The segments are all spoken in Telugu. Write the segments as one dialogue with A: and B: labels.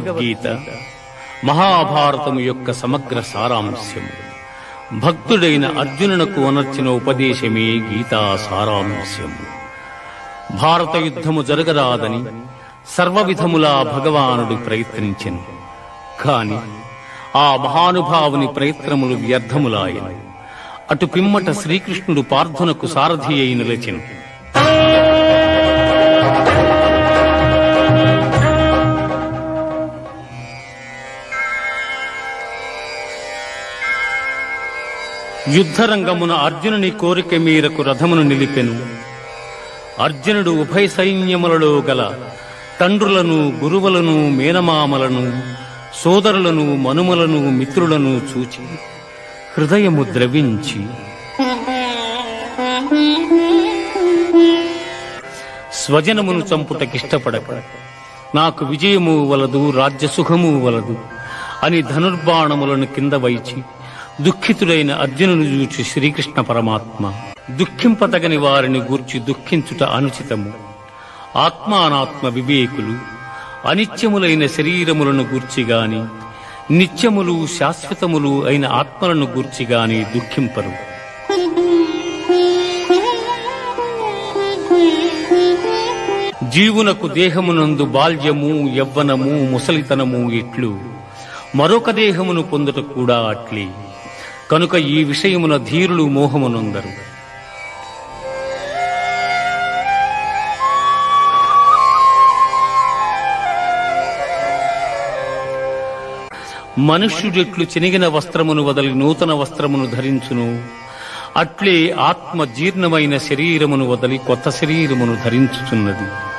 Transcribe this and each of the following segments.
A: భగవద్గీత. మహాభారతము యొక్క సమగ్ర సారాంశము. భక్తుడైన అర్జునునకు అనర్చిన ఉపదేశమే గీతా సారాంశము. భారత యుద్ధము జరగరాదని సర్వవిధములా భగవానుడు ప్రయత్నించను. కాని ఆ మహానుభావుని ప్రయత్నములు వ్యర్థములాయను. అటు పిమ్మట శ్రీకృష్ణుడు పార్థునకు సారథి అయి నిలిచెను. యుద్ధరంగమున అర్జునుని కోరిక మీరకు రథమును నిలిపెను. అర్జునుడు ఉభయ సైన్యములలో గల తండ్రులను గురువులను మేనమామలను సోదరులను మనుమలను మిత్రులను చూచి హృదయము ద్రవించి స్వజనమును చంపుటకిష్టపడక నాకు విజయము వలదు రాజ్యసుఖము వలదు అని ధనుర్బాణములను కింద వైచి దుఃఖితుడైన అర్జునుని చూచి శ్రీకృష్ణ పరమాత్మ దుఃఖింపతగని వారిని గూర్చి దుఃఖించుట అనుచితము. ఆత్మానాత్మ వివేకులు అనిత్యములైన శరీరములను గూర్చి గాని నిత్యములు శాశ్వతములు అయిన ఆత్మలను గూర్చి గాని దుఃఖింపరు. జీవునకు దేహమునందు బాల్యము యవ్వనము ముసలితనము ఇట్లు మరొక దేహమును పొందుట కూడా అట్లే. కనుక ఈ విషయమున ధీరులు మోహమునందరు. మనుష్యుడెట్లు చినిగిన వస్త్రమును వదలి నూతన వస్త్రమును ధరించును. అట్లే ఆత్మ జీర్ణమైన శరీరమును వదలి కొత్త శరీరమును ధరించుచున్నది.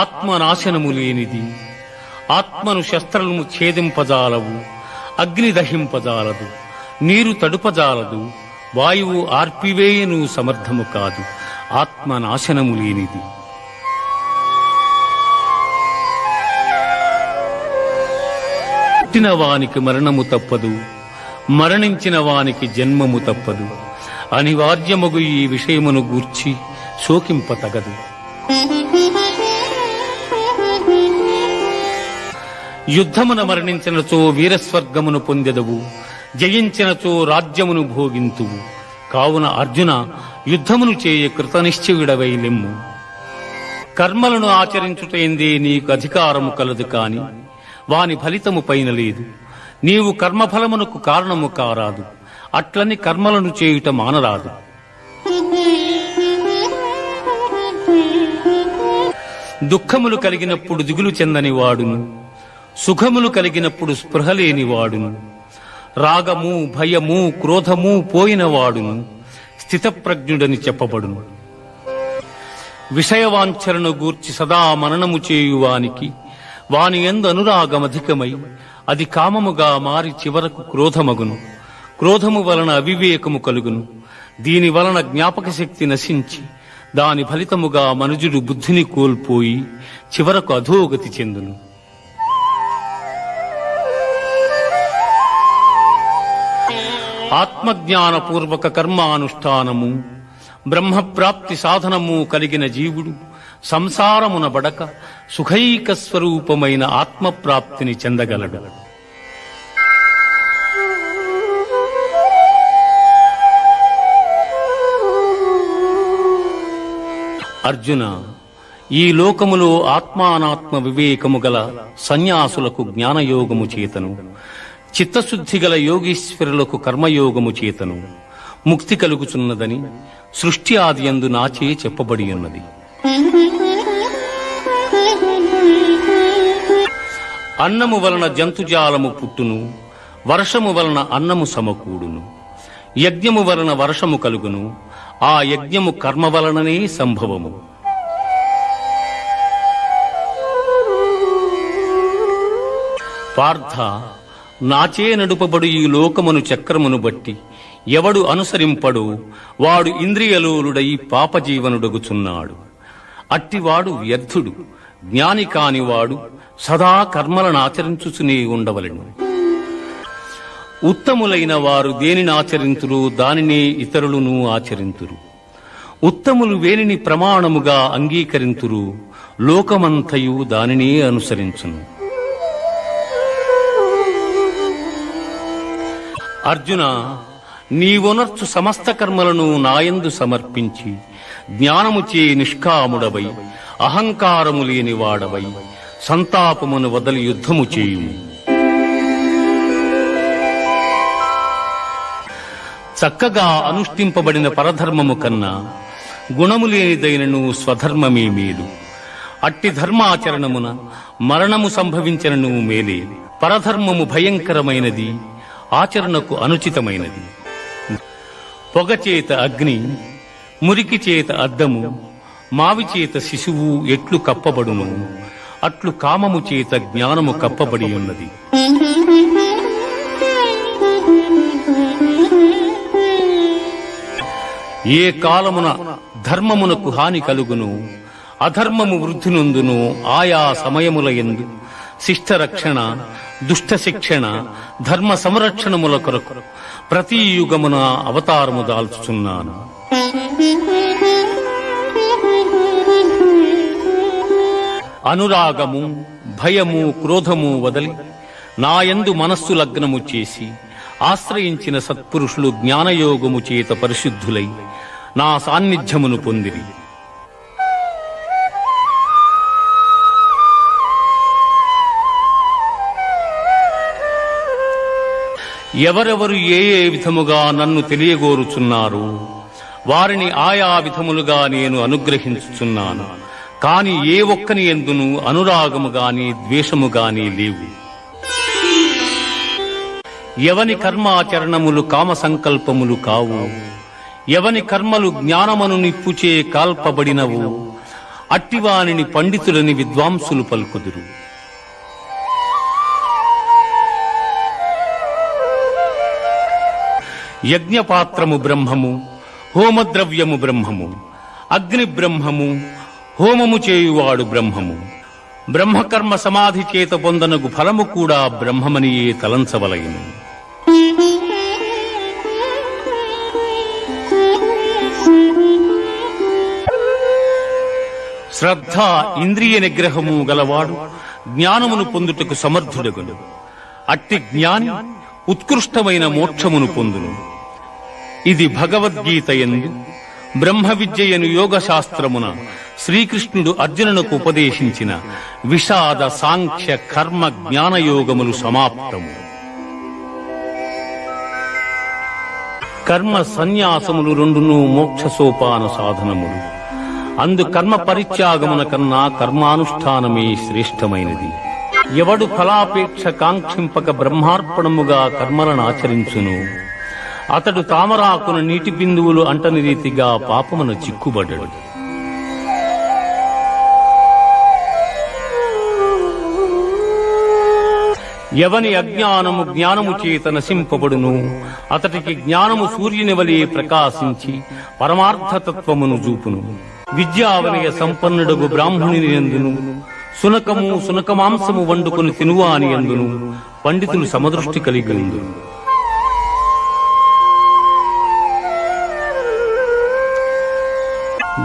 A: ఆత్మ నాశనము లేనిది ఆత్మను శస్త్రము ఛేదింపజాలవు అగ్ని దహింపజాలదు నీరు తడుపజాలదు వాయువు ఆర్పివేయను సమర్థము కాదు ఆత్మ నాశనము లేనిది పుట్టిన వానికి మరణము తప్పదు మరణించిన వానికి జన్మము తప్పదు అనివార్యముగు ఈ విషయమును గూర్చి శోకింపతగదు. యుద్ధమున మరణించినచో వీరస్వర్గమును పొందెదవు జయించినచో రాజ్యమును భోగింతువు. కావున అర్జున యుద్ధమును చేయ కృతనిశ్చయుడవై లెమ్ము కర్మలను ఆచరించుటైందే నీకు అధికారము కలదు కాని వాని ఫలితము పైన లేదు. నీవు కర్మఫలమునకు కారణము కారాదు అట్లని కర్మలను చేయుట మానరాదు. దుఃఖములు కలిగినప్పుడు దిగులు చెందని వాడును. సుఖములు కలిగినప్పుడు స్పృహ వాడును రాగము భయము క్రోధము పోయినవాడును. స్థితప్రజ్ఞుడని చెప్పబడును. విషయవాంఛలను గూర్చి సదా మననము చేయువానికి వాని ఎందు అనురాగమధికమై అది కామముగా మారి చివరకు క్రోధమగును. క్రోధము వలన అవివేకము కలుగును. దీని వలన జ్ఞాపక శక్తి నశించి దాని ఫలితముగా మనుజుడు బుద్ధిని కోల్పోయి చివరకు అధోగతి చెందును. ఆత్మజ్ఞానపూర్వక కర్మానుష్ఠానము బ్రహ్మప్రాప్తి సాధనము కలిగిన జీవుడు సంసారమున బడక సుఖైక స్వరూపమైన ఆత్మప్రాప్తిని చెందగలడు. అర్జున ఈ లోకములో ఆత్మానాత్మ వివేకము గల సన్యాసులకు జ్ఞానయోగము చేతను. చిత్తశుద్ధి గల యోగీశ్వరులకు కర్మయోగము చేతను. ముక్తి కలుగుచున్నదని సృష్టి ఆది యందు నాచే చెప్పబడి ఉన్నది అన్నము వలన జంతుజాలము పుట్టును వర్షము వలన అన్నము సమకూడును. యజ్ఞము వలన వర్షము కలుగును ఆ యజ్ఞము కర్మ వలననే సంభవము. పార్థ నాచే నడుపబడు ఈ లోకమును చక్రమును బట్టి. ఎవడు అనుసరింపడు వాడు ఇంద్రియలోలుడై పాపజీవనుడగుచున్నాడు. అట్టివాడు వ్యర్థుడు జ్ఞాని కానివాడు సదా కర్మలను ఆచరించుచునే ఉండవలను. ఉత్తములైన వారు దేనిని ఆచరింతురు దానినే ఇతరులను ఆచరింతురు. ఉత్తములు వేనిని ప్రమాణముగా అంగీకరింతురు లోకమంతయు దానినే అనుసరించును. అర్జున నీవొనర్చు సమస్త కర్మలను నాయందు సమర్పించి జ్ఞానముచే నిష్కాముడవై అహంకారము లేని వాడవై సంతాపమును వదలి యుద్ధము చేయు చక్కగా అనుష్ఠింపబడిన పరధర్మము కన్నా గుణము లేనిదైనను స్వధర్మమే మేలు. అట్టి ధర్మాచరణమున మరణము సంభవించనను మేలే. పరధర్మము భయంకరమైనది. ఆచరణకు అనుచితమైనది. పొగ చేత అగ్ని మురికి చేత అద్దము మావి చేత శిశువు ఎట్లు కప్పబడును అట్లు కామము చేత జ్ఞానము కప్పబడి ఉన్నది. ఏ కాలమున ధర్మమునకు హాని కలుగును అధర్మము వృద్ధి నొందును ఆయా సమయముల ఎందు శిష్ట రక్షణ దుష్ట శిక్షణ ధర్మ సంరక్షణముల కొరకు ప్రతి యుగమున అవతారము దాల్చుచున్నాను. అనురాగము భయము క్రోధము వదలి నాయందు మనస్సు లగ్నము చేసి ఆశ్రయించిన సత్పురుషులు జ్ఞానయోగము చేత పరిశుద్ధులై నా సాన్నిధ్యమును పొందిరి. ఎవరెవరు ఏ ఏ విధముగా నన్ను తెలియగోరుచున్నారు? వారిని ఆయా విధములుగా నేను అనుగ్రహించుచున్నాను. కాని ఏ ఒక్కని ఎందును అనురాగము గాని ద్వేషము గాని లేవు. ఎవని కర్మాచరణములు కామ సంకల్పములు కావు. ఎవని కర్మలు జ్ఞానమను నిప్పుచే కాల్పబడినవు. అట్టివానిని పండితులని విద్వాంసులు పలుకుదురు. యజ్ఞపాత్రము బ్రహ్మము హోమద్రవ్యము బ్రహ్మము అగ్ని బ్రహ్మము హోమము చేయువాడు బ్రహ్మము. బ్రహ్మకర్మ సమాధి చేత పొందనగు ఫలము కూడా బ్రహ్మమనియే తలంచవలయను. శ్రద్ధ ఇంద్రియ నిగ్రహము గలవాడు జ్ఞానమును పొందుటకు సమర్థుడగును. అట్టి జ్ఞాని ఉత్కృష్టమైన మోక్షమును పొందును. ఇది భగవద్గీత ఎందు బ్రహ్మ విద్యయను యోగ శాస్త్రమున శ్రీకృష్ణుడు అర్జునునకు ఉపదేశించిన విషాద సాంఖ్య కర్మ జ్ఞానయోగములు సమాప్తము. కర్మ సన్యాసములు రెండును మోక్ష సోపాన సాధనములు. అందు కర్మ పరిత్యాగమున కన్నా కర్మానుష్ఠానమే శ్రేష్టమైనది. ఎవడు ఫలాపేక్ష కాంక్షింపక బ్రహ్మార్పణముగా కర్మలను ఆచరించును అతడు తామరాకున నీటి బిందువులు అంటని రీతిగా పాపమున చిక్కుబడ్డాడు. ఎవని అజ్ఞానము జ్ఞానము చేత నశింపబడును అతడికి జ్ఞానము సూర్యుని వలె ప్రకాశించి పరమార్థతత్వమును చూపును. విద్యావనయ సంపన్నుడగు బ్రాహ్మణుని ఎందును సునకము సునకమాంసము వండుకొని తినువాని ఎందును పండితులు సమదృష్టి కలిగి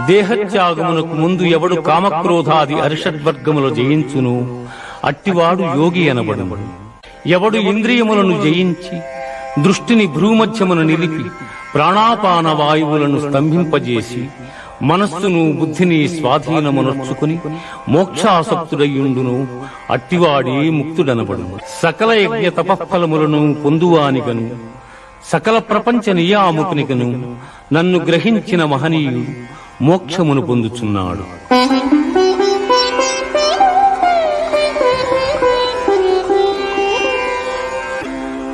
A: దేహత్యాగమునకు ముందు ఎవడు కామక్రోధాది అరిషద్వర్గములు జయించును అట్టివాడు యోగి అనబడును. ఎవడు ఇంద్రియములను జయించి దృష్టిని భ్రూమధ్యమును నిలిపి ప్రాణాపాన వాయువులను స్తంభింపజేసి మనస్సును బుద్ధిని స్వాధీనమునర్చుకుని మోక్షాసక్తుడయ్యుండును అట్టివాడే ముక్తుడనబడు సకల యజ్ఞ తపఫలములను పొందువానిగను సకల ప్రపంచ నియామకునికను నన్ను గ్రహించిన మహనీయుడు మోక్షమును పొందుచున్నాడు.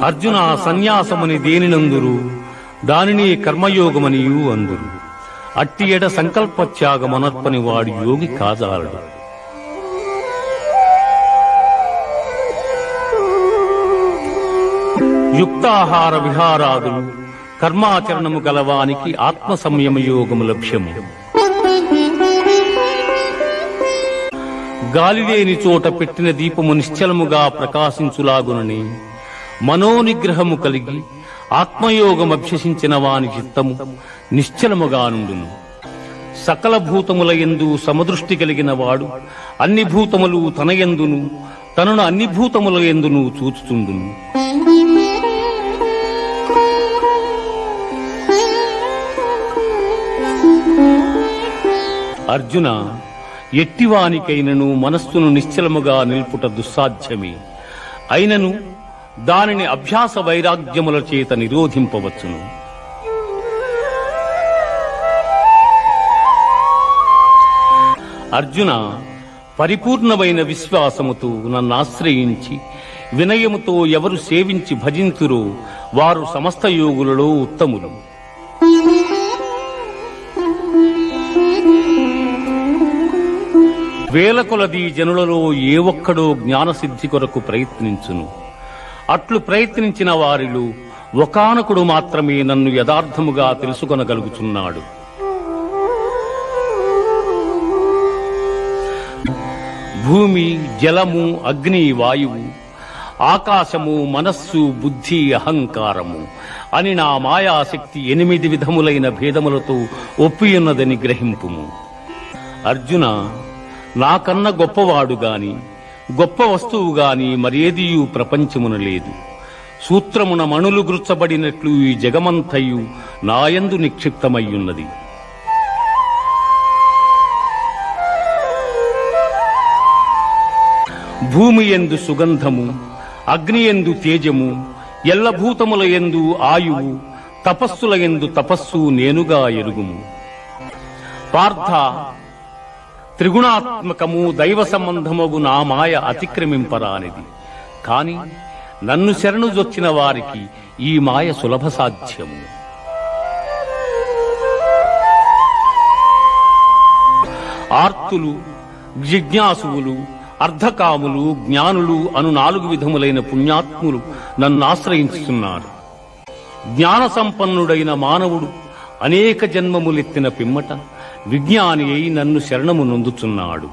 A: అర్జున సన్యాసమని దేనినందురు? దానిని కర్మయోగమనియు అందురు. అట్టి ఎడ సంకల్ప త్యాగమనర్పని వాడు యోగి కాజాలడు యుక్తాహార విహారాదులు కర్మాచరణము గలవానికి ఆత్మ సంయమ యోగము లక్ష్యము. గాలిలేని చోట పెట్టిన దీపము నిశ్చలముగా ప్రకాశించులాగునని మనోనిగ్రహము కలిగి ఆత్మయోగం అభ్యసించిన వాని చిత్తము నిశ్చలముగా నుండును. సకల భూతముల యందు సమదృష్టి కలిగిన వాడు అన్ని భూతములు తన ఎందును తనను అన్ని భూతముల యందును చూచుచుండును. అర్జున ఎట్టివానికైనను మనస్సును నిశ్చలముగా నిల్పుట దుస్సాధ్యమే. అయినను దానిని అభ్యాస వైరాగ్యముల చేత నిరోధింపవచ్చును. అర్జున పరిపూర్ణమైన విశ్వాసముతో నన్ను ఆశ్రయించి వినయముతో ఎవరు సేవించి భజింతురో వారు సమస్త యోగులలో ఉత్తములు. వేల కొలది జనులలో ఏ ఒక్కడో జ్ఞానసిద్ధి కొరకు ప్రయత్నించును. అట్లు ప్రయత్నించిన వారిలో ఒకానకుడు మాత్రమే నన్ను యథార్థముగా తెలుసుకొనగలుగుచున్నాడు. భూమి జలము అగ్ని వాయువు ఆకాశము మనస్సు బుద్ధి అహంకారము అని నా మాయాశక్తి ఎనిమిది విధములైన భేదములతో ఒప్పియున్నదని గ్రహింపుము. అర్జున నాకన్న గొప్పవాడు గాని గొప్ప వస్తువు గాని మరేదియు ప్రపంచమున లేదు. సూత్రమున మణులు గుర్చబడినట్లు ఈ జగమంతయు నాయందు నిక్షిప్తమయ్యున్నది. భూమి ఎందు సుగంధము అగ్ని ఎందు తేజము ఎల్లభూతముల ఎందు ఆయువు తపస్సుల ఎందు తపస్సు నేనుగా ఎరుగుము. పార్థ త్రిగుణాత్మకము దైవ సంబంధమగు నా మాయ అతిక్రమింపరానిది. కాని నన్ను శరణు జొచ్చిన వారికి ఈ మాయ సులభ సాధ్యము. ఆర్తులు జిజ్ఞాసువులు అర్ధకాములు జ్ఞానులు అను నాలుగు విధములైన పుణ్యాత్ములు నన్ను ఆశ్రయించుతున్నారు జ్ఞాన సంపన్నుడైన మానవుడు అనేక జన్మములెత్తిన పిమ్మట విజ్ఞాని అయి నన్ను శరణము నొందుతున్నాడు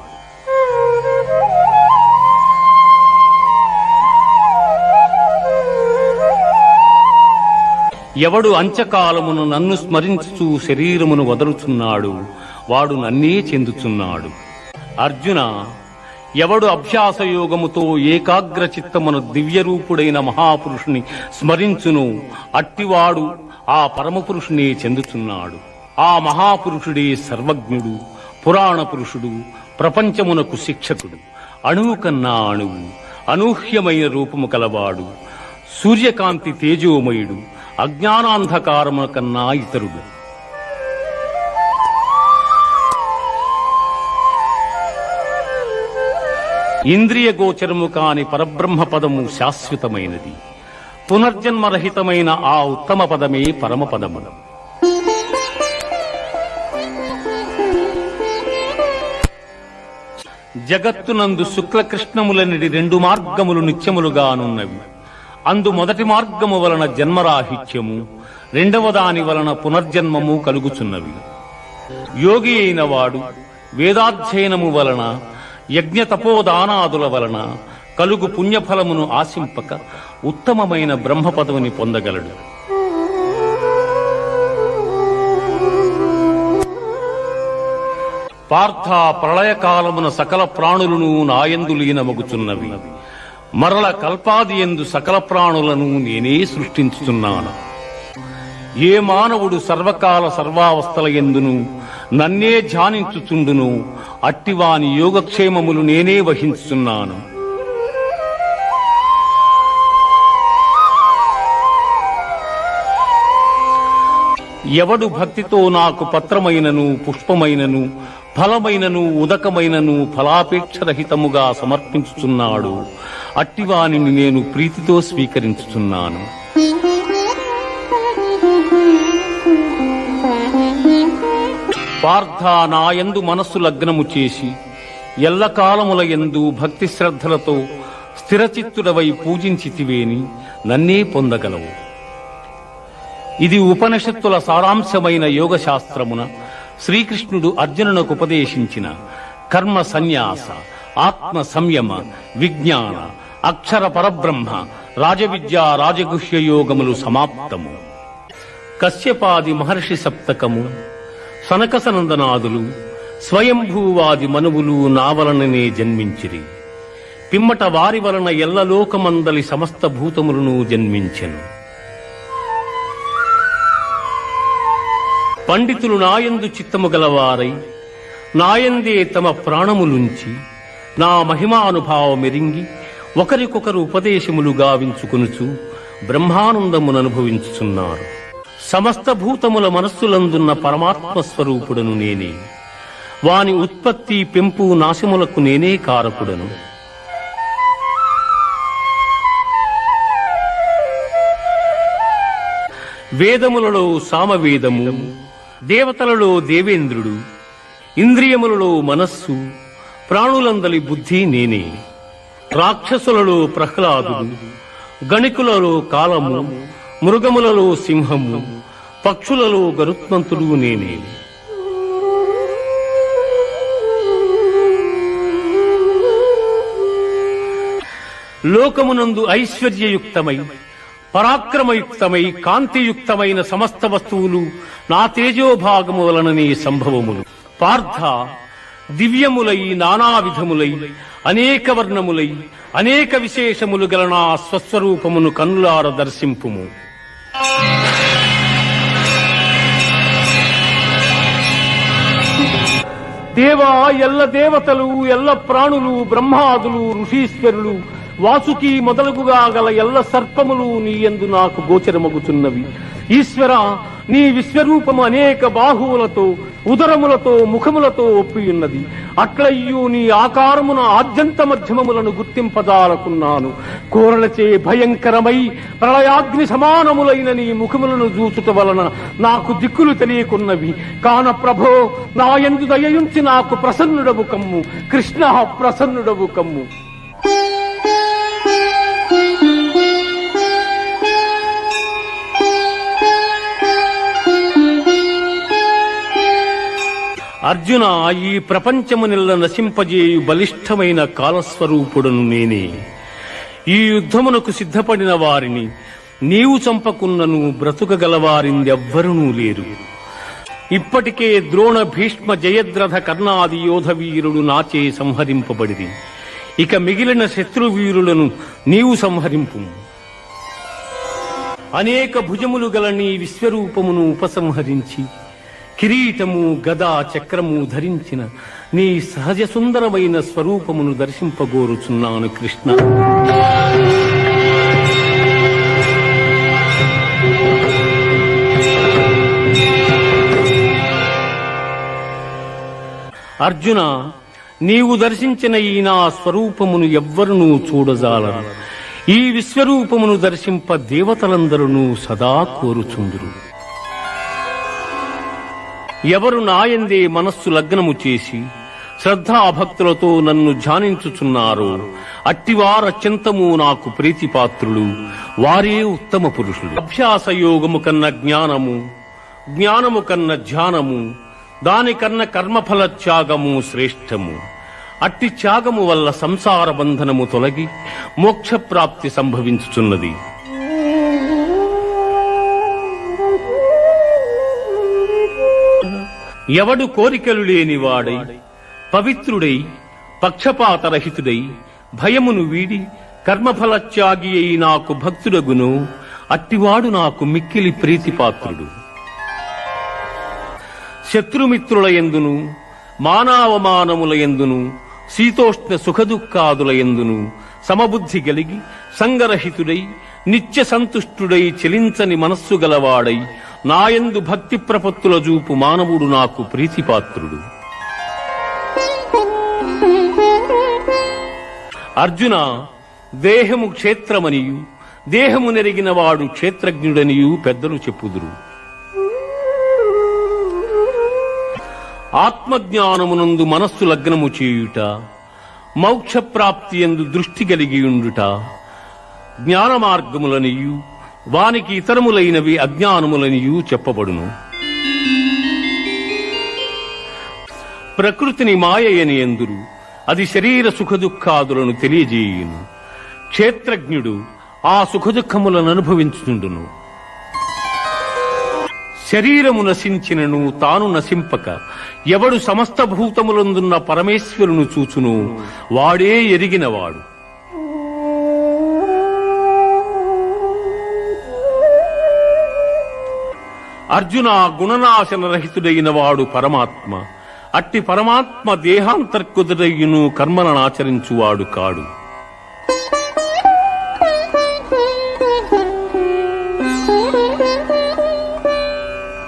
A: ఎవడు అంచకాలమును నన్ను స్మరించుచు శరీరమును వదలుచున్నాడు వాడు నన్నే చెందుచున్నాడు. అర్జున ఎవడు అభ్యాసయోగముతో ఏకాగ్ర చిత్తమును దివ్యరూపుడైన మహాపురుషుని స్మరించును అట్టివాడు ఆ పరమపురుషునే చెందుచున్నాడు. ఆ మహాపురుషుడే సర్వజ్ఞుడు పురాణ పురుషుడు ప్రపంచమునకు శిక్షకుడు అణువు కన్నా అణువు అనూహ్యమైన రూపము కలవాడు సూర్యకాంతి తేజోమయుడు అజ్ఞానాంధకారము కన్నా ఇతరుడు. ఇంద్రియ గోచరము కాని పరబ్రహ్మ పదము శాశ్వతమైనది. పునర్జన్మరహితమైన ఆ ఉత్తమ పదమే పరమపదము జగత్తునందు శుక్లకృష్ణములనిడి రెండు మార్గములు నిత్యములుగానున్నవి. అందు మొదటి మార్గము వలన జన్మరాహిత్యము రెండవ దాని వలన పునర్జన్మము కలుగుచున్నవి. యోగి అయిన వాడు వేదాధ్యయనము వలన యజ్ఞ తపోదానాదుల వలన కలుగు పుణ్యఫలమును ఆశింపక ఉత్తమమైన బ్రహ్మపదవిని పొందగలడు. పార్థ ప్రళయకాలమున సకల ప్రాణులను నాయందు లీనమగుచున్నవి మరల కల్పాది ఎందు సకల ప్రాణులను నేనే సృష్టించుచున్నాను. ఏ మానవుడు సర్వకాల సర్వావస్థల ఎందును నన్నే ధ్యానించుచుండును అట్టివాని యోగక్షేమములు నేనే వహించుచున్నాను. ఎవడు భక్తితో నాకు పత్రమైనను పుష్పమైనను ఫలమైనను ఉదకమైనను ఫలాపేక్షరహితముగా సమర్పించుచున్నాడు. అట్టివానిని నేను ప్రీతితో స్వీకరించుచున్నాను. పార్థ నాయందు మనస్సు లగ్నము చేసి ఎల్లకాలముల ఎందు భక్తి శ్రద్ధలతో స్థిరచిత్తుడవై పూజించితివేని నన్నే పొందగలవు. ఇది ఉపనిషత్తుల సారాంశమైన యోగ శాస్త్రమున శ్రీకృష్ణుడు అర్జునునకు ఉపదేశించిన కర్మ సన్యాస ఆత్మ సంయమ విజ్ఞాన అక్షర పరబ్రహ్మ రాజవిద్యా రాజగుహ్య యోగములు సమాప్తము. కశ్యపాది మహర్షి సప్తకము సనకసనందనాదులు స్వయంభూవాది మనువులు నావలననే జన్మించిరి. పిమ్మట వారి వలన ఎల్లలోకమందలి సమస్త భూతములను జన్మించెను. పండితులు నాయందు చిత్తము గలవారై నాయందే తమ ప్రాణములుంచి నా మహిమానుభావమెరింగి ఒకరికొకరు ఉపదేశములు గావించుకొనుచు బ్రహ్మానందమును అనుభవించుచున్నారు. సమస్త భూతముల మనస్సులందున్న పరమాత్మ స్వరూపుడను నేనే. వాని ఉత్పత్తి పెంపు నాశములకు నేనే కారకుడను. వేదములలో సామవేదము దేవతలలో దేవేంద్రుడు ఇంద్రియములలో మనస్సు ప్రాణులందలి బుద్ధి నేనే. రాక్షసులలో ప్రహ్లాదుడు గణికులలో కాలము మృగములలో సింహము పక్షులలో గరుత్మంతుడు నేనే. లోకమునందు ఐశ్వర్యయుక్తమై పరాక్రమయుక్తమై కాంతియుక్తమైన సమస్త వస్తువులు నా తేజోభాగము వలననే సంభవములు. పార్థ దివ్యములై నానా విధములై అనేక వర్ణములై అనేక విశేషములు గల నా స్వస్వరూపమును కన్నులార దర్శింపుము. దేవా ఎల్ల దేవతలు ఎల్ల ప్రాణులు బ్రహ్మాదులు ఋషీశ్వరులు వాసుకి మొదలుగుగా గల ఎల్ల సర్పములు నీ యందు నాకు గోచరమగుచున్నవి. ఈశ్వర నీ విశ్వరూపము అనేక బాహువులతో ఉదరములతో ముఖములతో ఒప్పియున్నది. అట్లయ్యూ నీ ఆకారమున ఆద్యంత మధ్యమములను గుర్తింపజాలకున్నాను. కోరలచే భయంకరమై ప్రళయాగ్ని సమానములైన నీ ముఖములను చూచుట వలన నాకు దిక్కులు తెలియకున్నవి. కాన ప్రభో నా ఎందు దయయుంచి నాకు ప్రసన్నుడవు కమ్ము. కృష్ణ ప్రసన్నుడవు కమ్ము. అర్జున ఈ ప్రపంచము నిల్ల నశింపజేయు బలిష్టమైన కాలస్వరూపుడను నేనే. ఈ యుద్ధమునకు సిద్ధపడిన వారిని నీవు చంపకున్నను బ్రతుకగలవారిందెవ్వరునూ లేరు. ఇప్పటికే ద్రోణ భీష్మ జయద్రథ కర్ణాది యోధవీరుడు నాచే సంహరింపబడిది ఇక మిగిలిన శత్రువీరులను నీవు సంహరింపు. అనేక భుజములు గల నీ విశ్వరూపమును ఉపసంహరించి కిరీటము గదా చక్రము ధరించిన నీ సహజ సుందరమైన స్వరూపమును దర్శింపగోరుచున్నాను కృష్ణ. అర్జున నీవు దర్శించిన ఈ నా స్వరూపమును ఎవ్వరునూ చూడజాలరు. ఈ విశ్వరూపమును దర్శింప దేవతలందరూ సదా కోరుచుందురు. ఎవరు నాయందే మనస్సు లగ్నము చేసి శ్రద్ధాభక్తులతో నన్ను ధ్యానించుచున్నారో అట్టివార చింతము నాకు ప్రీతిపాత్రులు వారే ఉత్తమ పురుషులు. అభ్యాస యోగము కన్న జ్ఞానము జ్ఞానము కన్న ధ్యానము దానికన్న కర్మఫల త్యాగము శ్రేష్టము. అట్టి త్యాగము వల్ల సంసార బంధనము తొలగి మోక్షప్రాప్తి సంభవించుచున్నది. ఎవడు కోరికలు లేనివాడై పవిత్రుడై పక్షపాతరహితుడై భయమును వీడి కర్మఫలత్యాగి అయి నాకు భక్తుడగును అట్టివాడు నాకు మిక్కిలి ప్రీతిపాత్రుడు. శత్రుమిత్రుల ఎందును మానావమానముల ఎందును శీతోష్ణ సుఖదుఖాదుల ఎందును సమబుద్ధి కలిగి సంగరహితుడై నిత్య సంతుష్టుడై చెలించని మనస్సు గలవాడై నాయందు భక్తి ప్రపత్తుల చూపు మానవుడు నాకు ప్రీతిపాత్రుడు. అర్జున దేహము క్షేత్రమనియు దేహము నెరిగిన వాడు క్షేత్రజ్ఞుడనియు పెద్దలు చెప్పుదురు. ఆత్మజ్ఞానమునందు మనస్సు లగ్నము చేయుట మోక్ష ప్రాప్తి ఎందు దృష్టి కలిగియుండుట జ్ఞాన మార్గములనియు వానికి ఇతరములైనవి అజ్ఞానములనియు చెప్పబడును. ప్రకృతిని మాయయని ఎందురు? అది శరీర సుఖదుఖాదులను తెలియజేయును. క్షేత్రజ్ఞుడు ఆ సుఖదుఖములను అనుభవించుండును శరీరము నశించినను తాను నశింపక ఎవడు సమస్త భూతములందున్న పరమేశ్వరును చూచును వాడే ఎరిగినవాడు. అర్జున గుణనాశన రహితుడైన వాడు పరమాత్మ. అట్టి పరమాత్మ దేహాంతర్కుదుడయ్యును కర్మలను ఆచరించువాడు కాడు.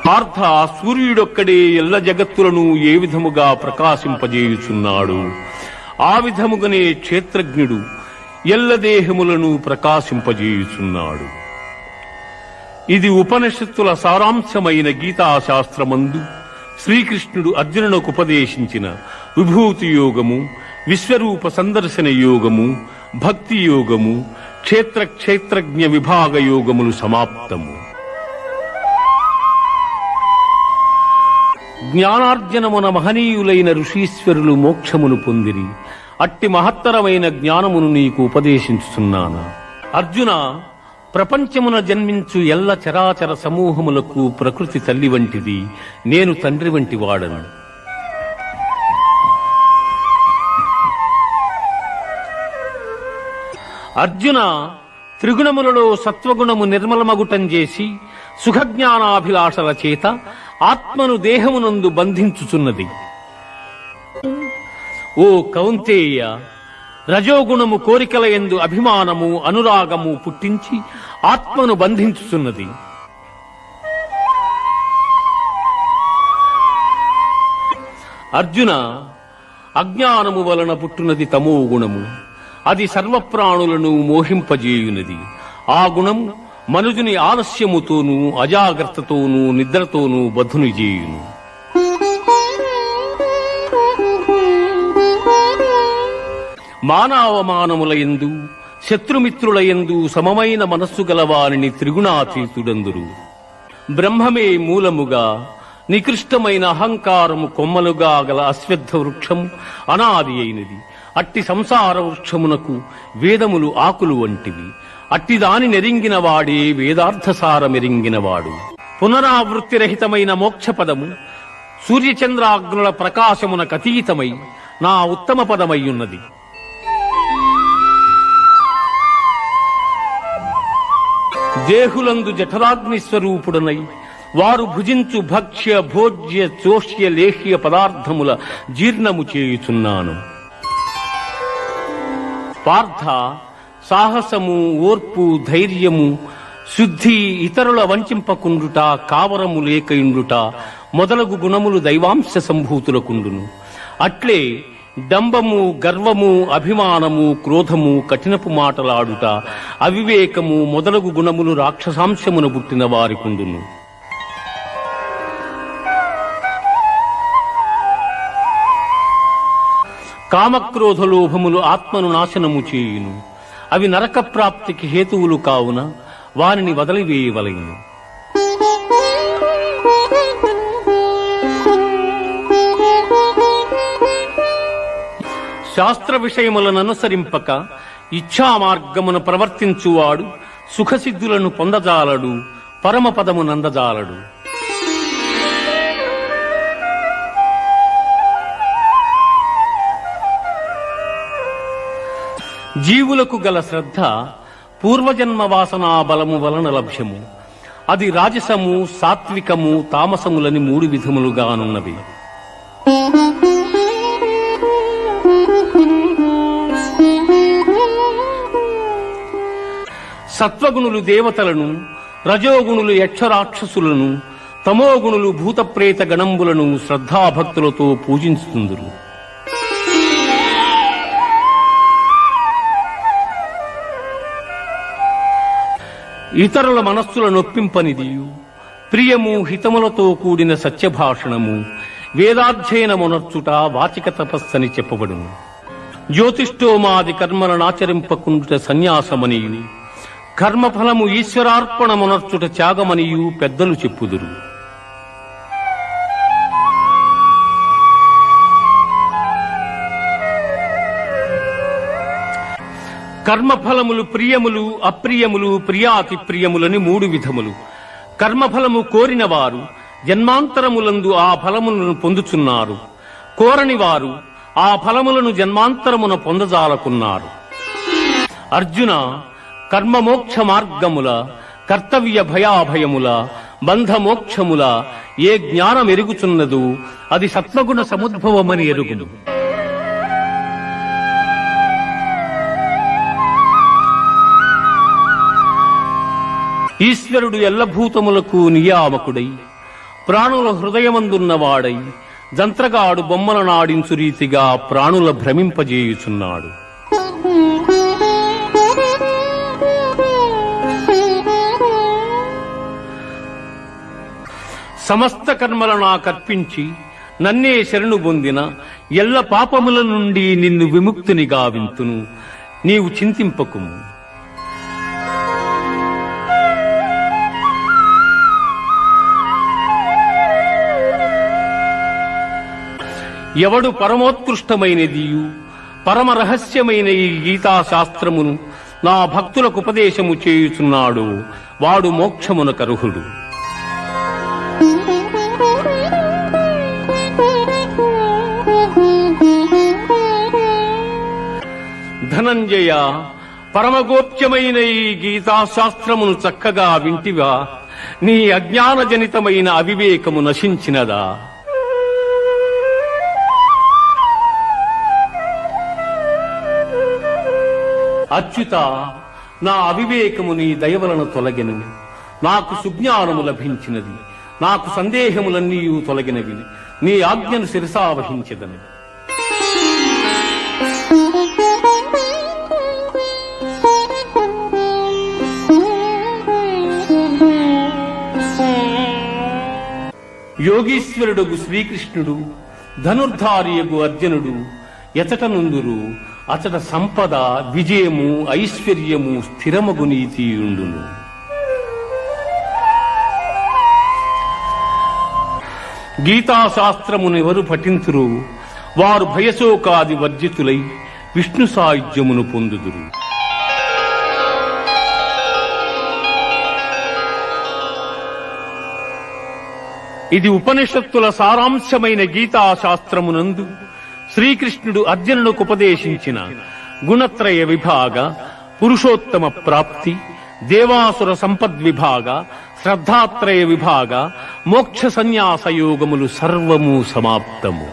A: పార్థ సూర్యుడొక్కడే ఎల్ల జగత్తులను ఏ విధముగా ప్రకాశింపజేయుచున్నాడు? ఆ విధముగానే క్షేత్రజ్ఞుడు ఎల్ల దేహములను ప్రకాశింపజేయుచున్నాడు. ఇది ఉపనిషత్తుల సారాంశమైన గీతాశాస్త్రమందు శ్రీకృష్ణుడు అర్జునునకు ఉపదేశించిన విభూతి యోగము విశ్వరూప సందర్శన యోగము భక్తి యోగము క్షేత్ర క్షేత్రజ్ఞ విభాగ యోగములు సమాప్తము. జ్ఞానార్జనమున మహనీయులైన ఋషీశ్వరులు మోక్షమును పొందిరి. అట్టి మహత్తరమైన జ్ఞానమును నీకు ఉపదేశించుతున్నాను అర్జున ప్రపంచమున జన్మించు ఎల్ల చరాచర సమూహములకు ప్రకృతి తల్లి వంటిది నేను తండ్రి వంటి వాడను. అర్జున త్రిగుణములలో సత్వగుణము నిర్మలమగుటం చేసి సుఖజ్ఞానాభిలాషల చేత ఆత్మను దేహమునందు బంధించుచున్నది. ఓ కౌంతేయ రజోగుణము కోరికల ఎందు అభిమానము అనురాగము పుట్టించి ఆత్మను బంధించుతున్నది అర్జున అజ్ఞానము వలన పుట్టునది తమో గుణము. అది సర్వప్రాణులను మోహింపజేయునది ఆ గుణం మనుజుని ఆలస్యముతోనూ అజాగ్రత్తతోనూ నిద్రతోనూ బధుని చేయును మానవమానముల శత్రుమిత్రులయందు శత్రుమిత్రుల సమమైన మనస్సు గలవారిని త్రిగుణాతీతుడందురు. బ్రహ్మమే మూలముగా నికృష్టమైన అహంకారము కొమ్మలుగా గల అశ్వత్థ వృక్షము అనాది అయినది. అట్టి సంసార వృక్షమునకు వేదములు ఆకులు వంటివి. అట్టి దాని నెరింగిన వాడే వేదార్థసారమెరింగినవాడు పునరావృత్తి రహితమైన మోక్ష పదము సూర్యచంద్రాగ్నుల ప్రకాశమునకతీతమై నా ఉత్తమ పదమయ్యున్నది దేహులందు జఠరాగ్ని స్వరూపుడనై వారు భుజించు భక్ష్య భోజ్య చోష్య లేహ్య పదార్థముల జీర్ణము చేయుచున్నాను. పార్థ సాహసము ఓర్పు ధైర్యము శుద్ధి ఇతరుల వంచింపకుండుట కావరము లేకయుండుట మొదలగు గుణములు దైవాంశ సంభూతులకుండును. అట్లే డంబము గర్వము అభిమానము క్రోధము కఠినపు మాటలాడుట అవివేకము మొదలగు గుణములు రాక్షసాంశమున పుట్టిన వారికుండును. కామక్రోధ లోభములు ఆత్మను నాశనము చేయును. అవి నరక ప్రాప్తికి హేతువులు కావున వారిని వదిలివేయవలయును శాస్త్ర విషయములను అనుసరింపక ఇచ్చా మార్గమును ప్రవర్తించువాడు సుఖసిద్ధులను పొందజాలడు పరమపదము నందజాలడు. జీవులకు గల శ్రద్ధ పూర్వజన్మ వాసనా బలము వలన లభ్యము. అది రాజసము సాత్వికము తామసములని మూడు విధములుగానున్నవి. సత్వగుణులు దేవతలను రజోగుణులు యక్షరాక్షసులను తమోగుణులు భూతప్రేత గణంబులను శ్రద్ధాభక్తులతో పూజించుతుందురు. ఇతరుల మనస్సుల నొప్పింపనిది ప్రియము హితములతో కూడిన సత్యభాషణము వేదాధ్యయనమునర్చుట వాచిక తపస్సని చెప్పబడును. జ్యోతిష్ఠోమాది కర్మలనాచరింపకుండుట సన్యాసమనియు కర్మఫలము ఈశ్వరార్పణమునర్చుట త్యాగమనియు పెద్దలు చెప్పుదురు. కర్మఫలములు ప్రియములు అప్రియములు ప్రియాతి ప్రియములని మూడు విధములు. కర్మఫలము కోరినవారు జన్మాంతరములందు ఆ ఫలములను పొందుచున్నారు. కోరని వారు ఆ ఫలములను జన్మాంతరమున పొందజాలకున్నారు. అర్జున కర్మమోక్ష మార్గముల కర్తవ్య భయాభయముల బంధమోక్షముల ఏ జ్ఞానం ఎరుగుచున్నదు అది సత్వగుణ సముద్భవమని ఎరుగును. ఈశ్వరుడు ఎల్లభూతములకు నియామకుడై ప్రాణుల హృదయమందున్నవాడై జంత్రగాడు బొమ్మల నాడించు రీతిగా ప్రాణుల భ్రమింపజేయుచున్నాడు. సమస్త కర్మలను కర్పించి నన్నే శరణు పొందిన ఎల్ల పాపముల నుండి నిన్ను విముక్తిని గావింతును నీవు చింతింపకుము. ఎవడు పరమోత్కృష్టమైనదియు పరమ రహస్యమైన ఈ గీతా శాస్త్రమును నా భక్తులకు ఉపదేశము చేయుచున్నాడు వాడు మోక్షమునకర్హుడు ధనంజయ పరమగోప్యమైన ఈ గీతా శాస్త్రమును చక్కగా వింటివా. నీ అజ్ఞానజనితమైన అవివేకము నశించినదా. అచ్యుత నా అవివేకము నీ దయవలన తొలగెను. నాకు సుజ్ఞానము లభించినది. నాకు సందేహములన్నీ తొలగినవి. నీ ఆజ్ఞను శిరసావహించదని. యోగీశ్వరుడు శ్రీకృష్ణుడు ధనుర్ధారియగు అర్జునుడు ఎచట నుందురు అచట సంపద విజయము ఐశ్వర్యము స్థిరమగు నీతియుండును గీతాశాస్త్రమును ఎవరు పఠింతురు వారు భయశోకాది వర్జితులై విష్ణు సాయుధ్యమును పొందుదురు ఇది ఉపనిషత్తుల సారాంశమైన గీతా శాస్త్రమునందు శ్రీకృష్ణుడు అర్జునులకు ఉపదేశించిన గుణత్రయ విభాగ పురుషోత్తమ ప్రాప్తి దేవాసుర సంపద్విభాగ శ్రద్ధాత్రయ విభాగ మోక్ష సన్యాస యోగములు సర్వము సమాప్తము.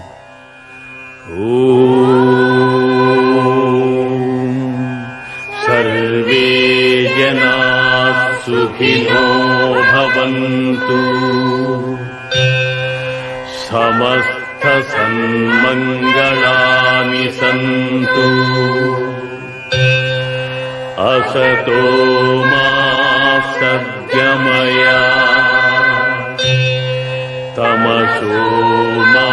A: ఓ సర్వే జనా సుఖినో భవంతు. समस्तसन्मङ्गलानि सन्तु। असतो मा सद्यमया। तमसो मा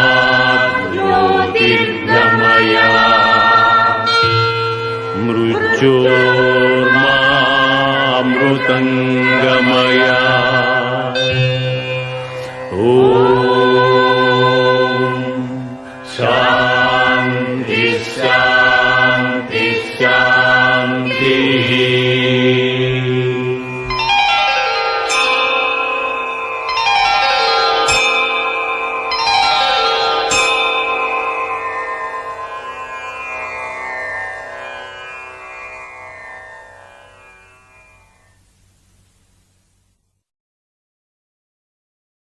A: ज्योतिर्गमया मृत्योर्मामृतङ्गमया ओ